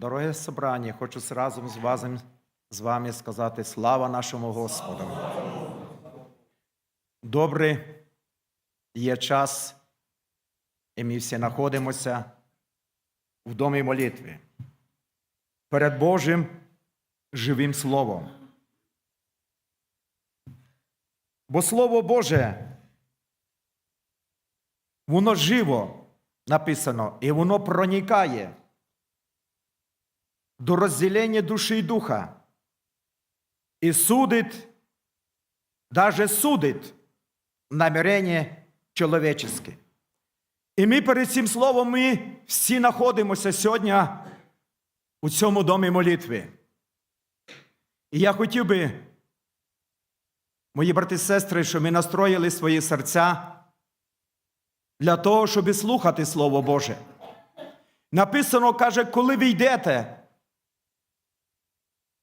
Дороге собрання, хочу разом з вами, з вами сказати слава нашому Господу. Добре є час, і ми всі знаходимося в домі молитви перед Божим живим Словом. Бо Слово Боже, воно живо написано, і воно проникає до розділення душі і духа і судить, даже судить намірення чоловіческе. І ми перед цим словом ми всі знаходимося сьогодні у цьому домі молитви. І я хотів би, мої брати і сестри, щоб ми настроїли свої серця для того, щоб слухати Слово Боже. Написано, каже, коли ви йдете,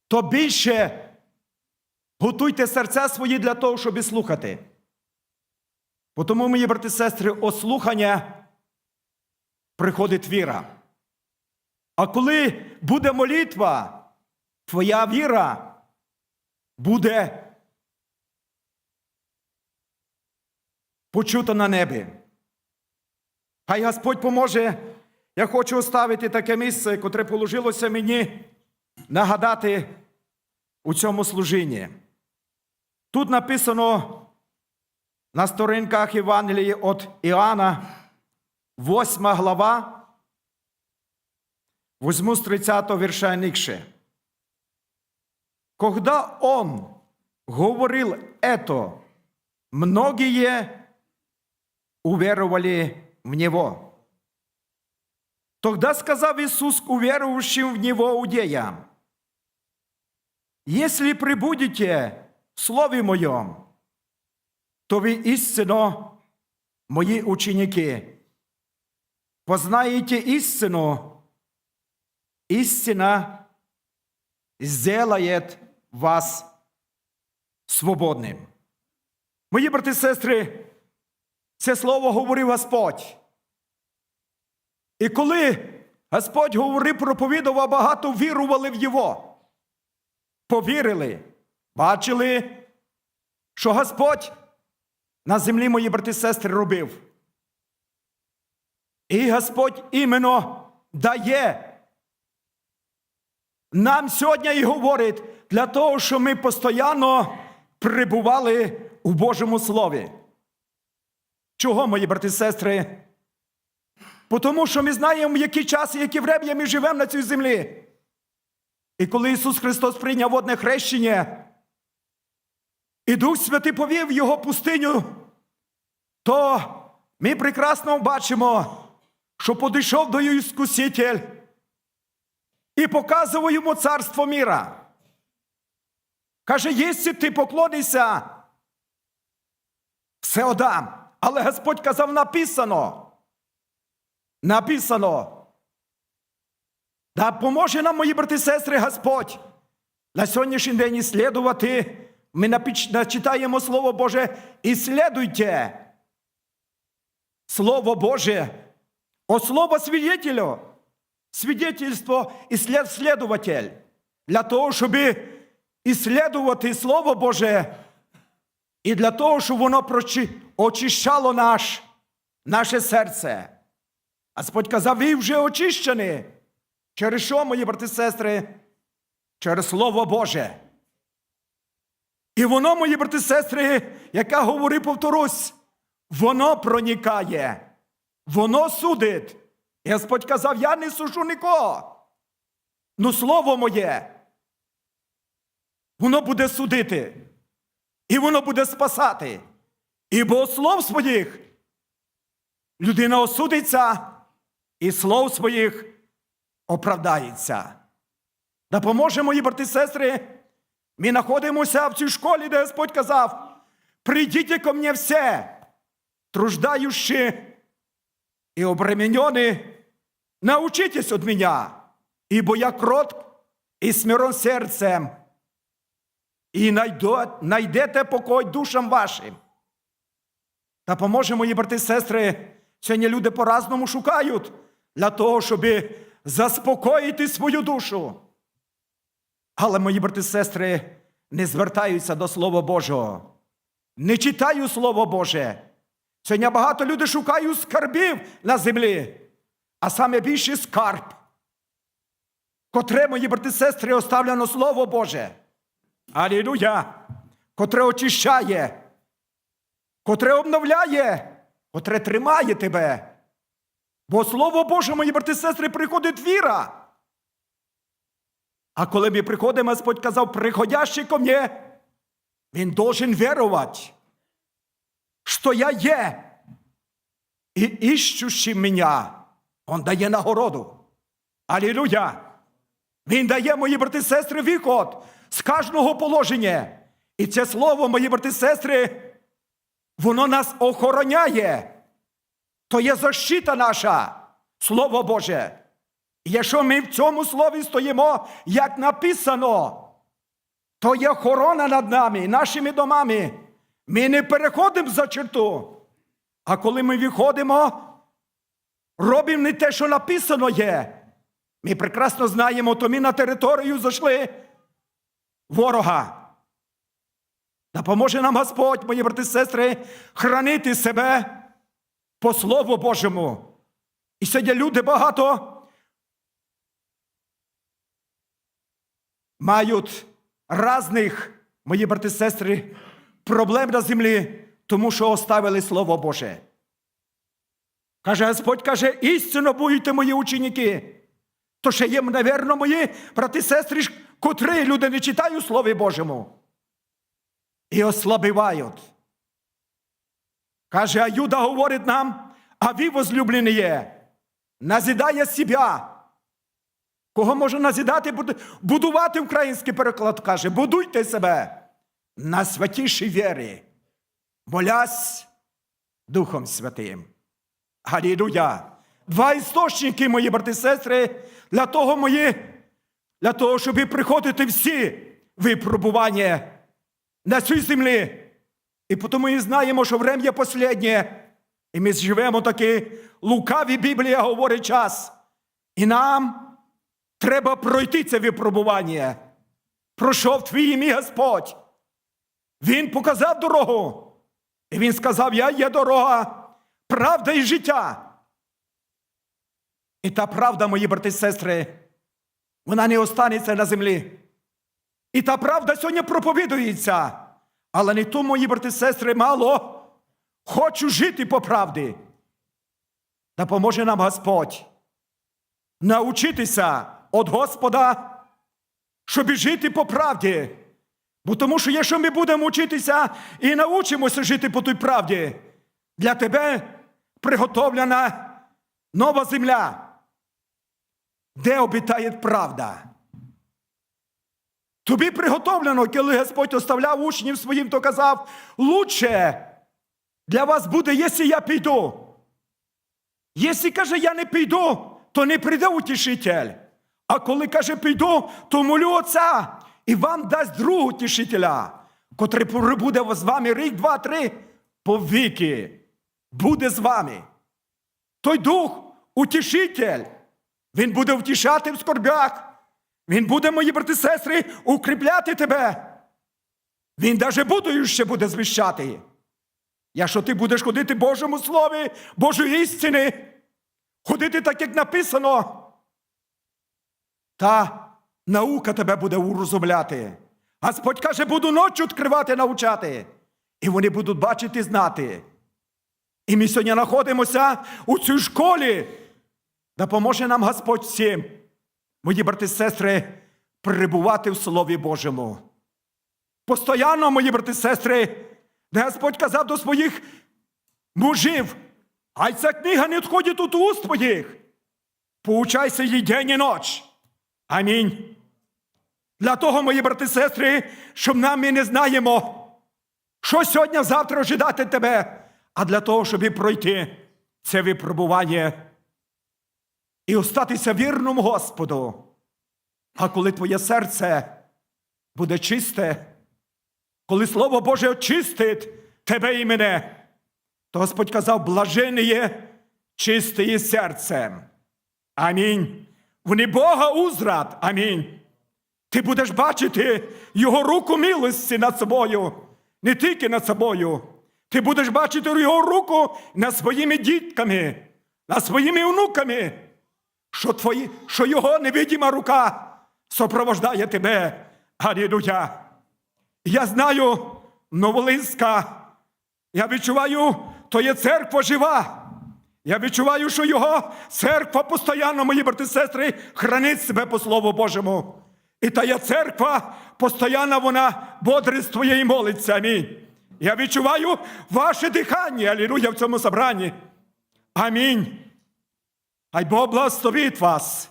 то більше готуйте серця свої для того, щоб слухати. Бо Тому, мої брати і сестри, ослухання приходить віра. А коли буде молитва, твоя віра буде почута на небі. Хай Господь поможе. Я хочу оставити таке місце, котре положилося мені нагадати у цьому служінні. Тут написано на сторінках Євангелії від Іоанна, 8 глава, возьму з 30 вірша нікше. Когда он говорил это, многие уверовали в него. Тогда сказав Иисус к в Него иудеям, «Если прибудете в Слове Моем, то вы истинно Мои ученики, познаете истину, истина сделает вас свободним». Мої брати і сестри, це слово говорив Господь. І коли Господь говорив, проповідував, багато вірували в Його. Повірили, бачили, що Господь на землі, мої брати і сестри, робив. І Господь іменно дає. Нам сьогодні і говорить для того, щоб ми постійно прибували у Божому Слові. Чого, мої брати і сестри? Тому що ми знаємо, які часи, які врем'я ми живемо на цій землі. І коли Ісус Христос прийняв водне хрещення, і Дух Святий повів його пустиню, то ми прекрасно бачимо, що подійшов до його Іскуситель і показував йому царство міра. Каже, якщо ти поклонишся, все одам. Але Господь казав, написано. Написано. Да поможе нам, мої брати і сестри, Господь. На сьогоднішній день іслідувати. Ми начитаємо Слово Боже, іслідуйте. Слово Боже. О слово свидетелю. Свидетельство і слід слідуватель. Для того, щоб іслідувати Слово Боже, і для того, щоб воно очищало наш, наше серце. Господь казав, ви вже очищені. Через що, мої брати і сестри? Через Слово Боже. І воно, мої брати і сестри, яка говорить, повторюсь, воно проникає, воно судить. І Господь казав, я не сушу нікого. Ну, слово моє, воно буде судити. І воно буде спасати. І бо слов своїх людина осудиться, і слов своїх оправдається. Допоможе, мої брати і сестри, ми знаходимося в цій школі, де Господь казав: прийдіть ко мені все, труждаючи і обременені, научитесь від мене, ибо я кротк і смирен серцем, і найдете покой душам вашим. Та поможе, мої брати і сестри, сьогодні люди по-разному шукають для того, щоб заспокоїти свою душу. Але мої брати і сестри не звертаються до Слова Божого, не читаю Слово Боже. Сьогодні багато людей шукають скарбів на землі, а саме більший скарб, котре, мої брати і сестри, оставлено Слово Боже. Алілуя! Котре очищає, котре обновляє, котре тримає тебе. Бо Слово Боже, мої брати і сестри, приходить віра. А коли ми приходимо, Господь казав, приходящий ко мне, він должен вірувати, що я є. І іщущий мене, Он дає нагороду. Алілуя! Він дає, мої брати і сестри, виход з кожного положення. І це слово, мої брати і сестри, воно нас охороняє. То є защита наша, Слово Боже. І якщо ми в цьому слові стоїмо, як написано, то є охорона над нами, нашими домами. Ми не переходимо за черту. А коли ми виходимо, робимо не те, що написано є. Ми прекрасно знаємо, то ми на територію зайшли ворога. Допоможе нам Господь, мої брати і сестри, хранити себе по Слову Божому. І сьогодні люди багато мають різних, мої брати і сестри, проблем на землі, тому що оставили Слово Боже. Каже Господь, каже, істинно будете мої ученики. То ще є, навірно, мої брати і сестри, котрі люди не читають Слові Божому. І ослабивають. Каже, а Юда говорить нам, а ви возлюблені є, назидає себе. Кого може назидати, буду- будувати український переклад каже, будуйте себе на святішій вірі, молясь Духом Святим. Галілуя! Два істочники, мої брати і сестри, для того мої, для того, щоб приходити всі випробування на цій землі. І тому ми знаємо, що врем'я останнє, і ми живемо таки лукаві Біблія говорить час. І нам треба пройти це випробування. Пройшов твій і мій Господь. Він показав дорогу. І він сказав: Я є дорога, правда і життя. І та правда, мої брати і сестри, вона не останеться на землі. І та правда сьогодні проповідується. Але не то, мої брати і сестри, мало. Хочу жити по правді. Допоможе нам Господь научитися від Господа, щоб жити по правді. Бо тому що якщо ми будемо вчитися і научимося жити по той правді, для тебе приготовлена нова земля, де обітає правда. Тобі приготовлено, коли Господь оставляв учнів своїм, то казав, лучше для вас буде, якщо я піду. Якщо каже, я не піду, то не прийде утішитель. А коли каже, піду, то молю Отця і вам дасть другого утішителя, котрий буде з вами рік, два, три, по віки. Буде з вами. Той дух, утішитель, він буде втішати в скорбях. Він буде, мої брати і сестри, укріпляти тебе. Він даже будою ще буде звіщати. Якщо ти будеш ходити Божому Слові, Божої істини, ходити так, як написано, та наука тебе буде урозумляти. Господь каже, буду ночі відкривати, навчати. І вони будуть бачити, знати. І ми сьогодні знаходимося у цій школі. Допоможе нам Господь всім, мої брати і сестри, перебувати в Слові Божому. Постоянно, мої брати і сестри, Господь казав до своїх мужів, хай ця книга не відходить від уст твоїх. Поучайся їй день і ніч. Амінь. Для того, мої брати і сестри, щоб нам ми не знаємо, що сьогодні, завтра ожидати тебе, а для того, щоб і пройти це випробування і остатися вірним Господу. А коли твоє серце буде чисте, коли Слово Боже очистить тебе і мене, то Господь казав, блажене є чистиє серцем. Амінь. Вони Бога узрад. Амінь. Ти будеш бачити Його руку милості над собою, не тільки над собою. Ти будеш бачити Його руку над своїми дітками, над своїми онуками, що, твої, що Його невидима рука сопровождає тебе. Алілуя. Я знаю, Новолинська, я відчуваю, то є церква жива. Я відчуваю, що його церква постійно, мої брати і сестри, хранить себе по Слову Божому. І тая церква постійно вона бодрствує і молиться. Амінь. Я відчуваю ваше дихання, алілуя, в цьому собранні. Амінь. Хай Бог благословить вас.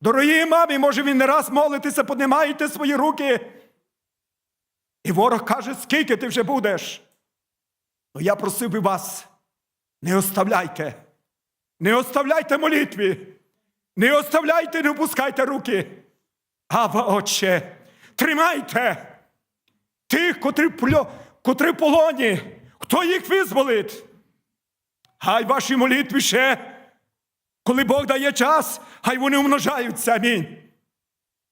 Дорогі мамі, може він не раз молитися, піднімаєте свої руки. І ворог каже, скільки ти вже будеш. Ну я просив би вас, не оставляйте. Не оставляйте молитві. Не оставляйте, не опускайте руки. Ава, Отче, тримайте тих, котрі, котрі полоні, хто їх визволить. Хай ваші молитви ще, коли Бог дає час, хай вони умножаються. Амінь.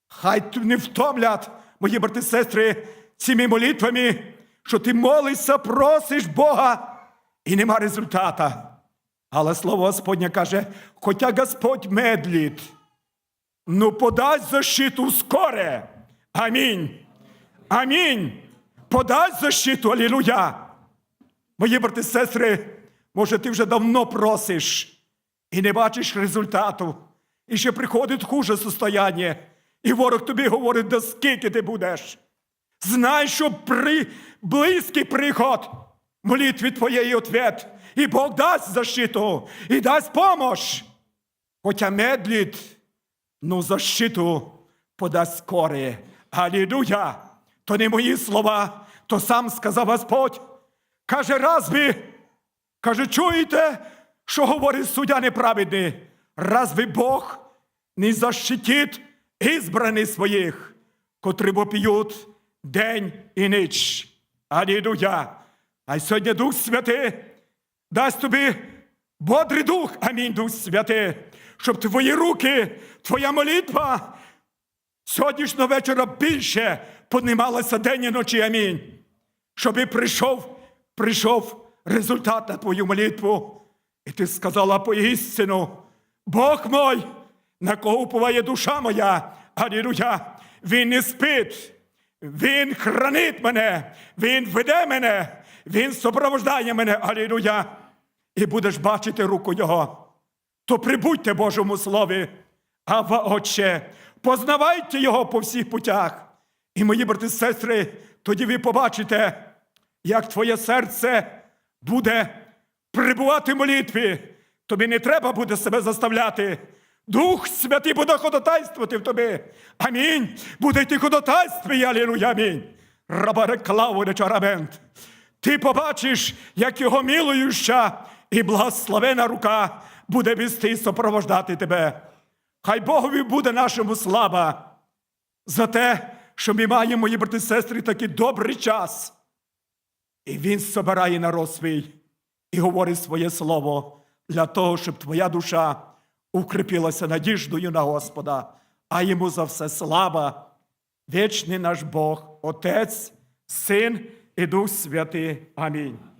Хай не втомлять, мої брати і сестри, цими молитвами, що ти молишся, просиш Бога, і нема результата. Але слово Господнє каже, хоча Господь медлить, ну подасть защиту скоре. Амінь. Амінь. Подасть защиту, алілуя. Мої брати і сестри, може, ти вже давно просиш і не бачиш результату. І ще приходить хуже состояння. І ворог тобі говорить, до скільки ти будеш. Знай, що при близький приход молитві твоєї ответ. І Бог дасть защиту, і дасть помощь. Хоча медлить, ну защиту подасть скоре. Алілуя! То не мої слова, то сам сказав Господь. Каже, разві, каже, чуєте, що говорить суддя неправедний? Разві Бог не защитить ізбраних своїх, котрі вопіють день і ніч. Алілуя! А сьогодні Дух Святий дасть тобі бодрий дух, амінь, Дух Святий, щоб твої руки, твоя молитва сьогоднішнього вечора більше піднімалася день і ночі, амінь. Щоб і прийшов, прийшов результат на твою молитву. І ти сказала поістину, Бог мой, на кого уповає душа моя, алілуя, Він не спить, Він хранить мене, Він веде мене, Він супровождає мене, алілуя. І будеш бачити руку Його. То прибудьте Божому Слові, Ава Отче, познавайте Його по всіх путях. І мої брати і сестри, тоді ви побачите, як твоє серце буде прибувати в молитві. Тобі не треба буде себе заставляти. Дух Святий буде ходатайствувати в тобі. Амінь. Буде йти ходатайстві, алілуя, амінь. Рабареклаву чарамент. Ти побачиш, як його милуюча і благословена рука буде вести і супровождати тебе. Хай Богові буде нашому слава за те, що ми маємо, мої брати і сестри, такий добрий час. І він собирає народ свій і говорить своє слово для того, щоб твоя душа укріпилася надіждою на Господа, а йому за все слава, вічний наш Бог, Отець, Син і Дух Святий. Амінь.